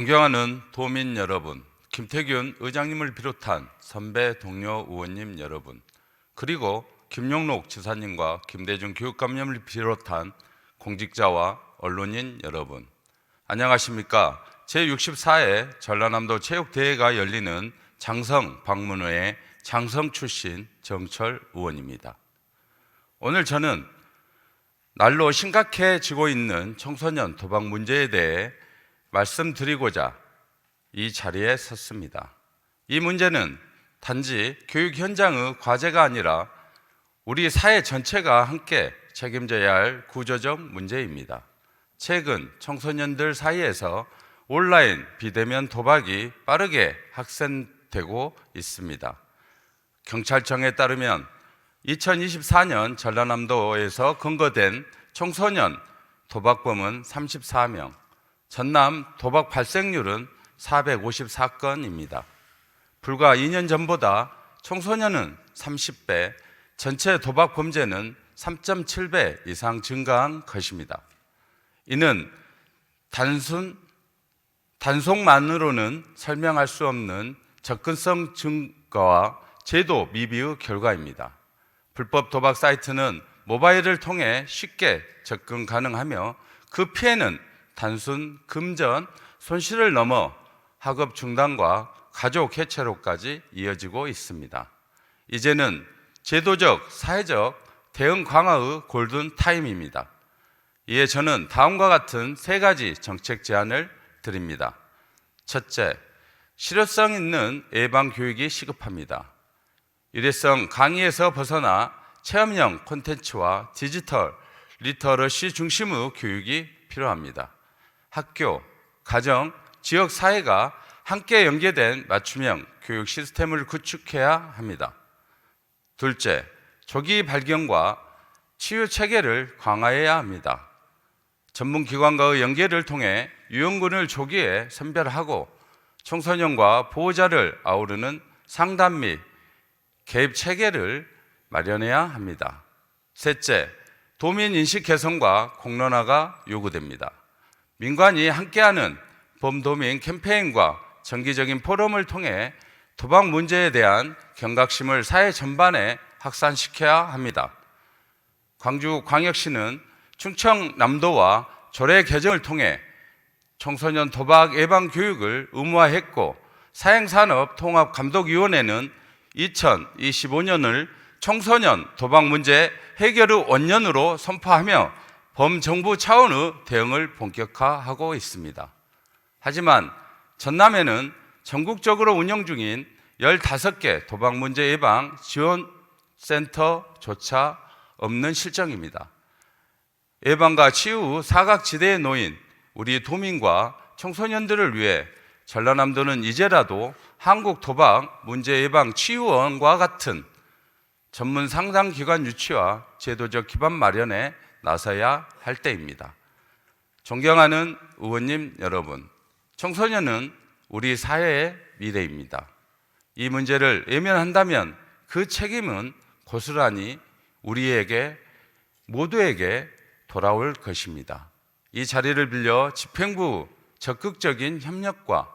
존경하는 도민 여러분, 김태균 의장님을 비롯한 선배 동료 의원님 여러분, 그리고 김용록 지사님과 김대중 교육감님을 비롯한 공직자와 언론인 여러분, 안녕하십니까? 제64회 전라남도 체육대회가 열리는 장성 방문회의 장성 출신 정철 의원입니다. 오늘 저는 날로 심각해지고 있는 청소년 도박 문제에 대해 말씀드리고자 이 자리에 섰습니다. 이 문제는 단지 교육 현장의 과제가 아니라 우리 사회 전체가 함께 책임져야 할 구조적 문제입니다. 최근 청소년들 사이에서 온라인 비대면 도박이 빠르게 확산되고 있습니다. 경찰청에 따르면 2024년 전라남도에서 근거된 청소년 도박범은 34명, 전남 도박 발생률은 454건입니다. 불과 2년 전보다 청소년은 30배, 전체 도박 범죄는 3.7배 이상 증가한 것입니다. 이는 단순 단속만으로는 설명할 수 없는 접근성 증가와 제도 미비의 결과입니다. 불법 도박 사이트는 모바일을 통해 쉽게 접근 가능하며 그 피해는 단순 금전 손실을 넘어 학업 중단과 가족 해체로까지 이어지고 있습니다. 이제는 제도적, 사회적 대응 강화의 골든 타임입니다. 이에 저는 다음과 같은 세 가지 정책 제안을 드립니다. 첫째, 실효성 있는 예방 교육이 시급합니다. 일회성 강의에서 벗어나 체험형 콘텐츠와 디지털 리터러시 중심의 교육이 필요합니다. 학교, 가정, 지역 사회가 함께 연계된 맞춤형 교육 시스템을 구축해야 합니다. 둘째, 조기 발견과 치유 체계를 강화해야 합니다. 전문 기관과의 연계를 통해 유형군을 조기에 선별하고 청소년과 보호자를 아우르는 상담 및 개입 체계를 마련해야 합니다. 셋째, 도민 인식 개선과 공론화가 요구됩니다. 민관이 함께하는 범도민 캠페인과 정기적인 포럼을 통해 도박 문제에 대한 경각심을 사회 전반에 확산시켜야 합니다. 광주광역시는 충청남도와 조례 개정을 통해 청소년 도박 예방 교육을 의무화했고 사행산업 통합감독위원회는 2025년을 청소년 도박 문제 해결의 원년으로 선포하며 범정부 차원의 대응을 본격화하고 있습니다. 하지만 전남에는 전국적으로 운영 중인 15개 도박 문제 예방 지원 센터조차 없는 실정입니다. 예방과 치유 후 사각지대에 놓인 우리 도민과 청소년들을 위해 전라남도는 이제라도 한국 도박 문제 예방 치유원과 같은 전문 상담 기관 유치와 제도적 기반 마련에 나서야 할 때입니다. 존경하는 의원님 여러분, 청소년은 우리 사회의 미래입니다. 이 문제를 외면한다면 그 책임은 고스란히 우리에게 모두에게 돌아올 것입니다. 이 자리를 빌려 집행부 적극적인 협력과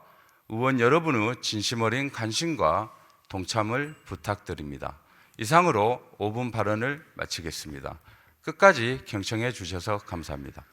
의원 여러분의 진심 어린 관심과 동참을 부탁드립니다. 이상으로 5분 발언을 마치겠습니다. 끝까지 경청해 주셔서 감사합니다.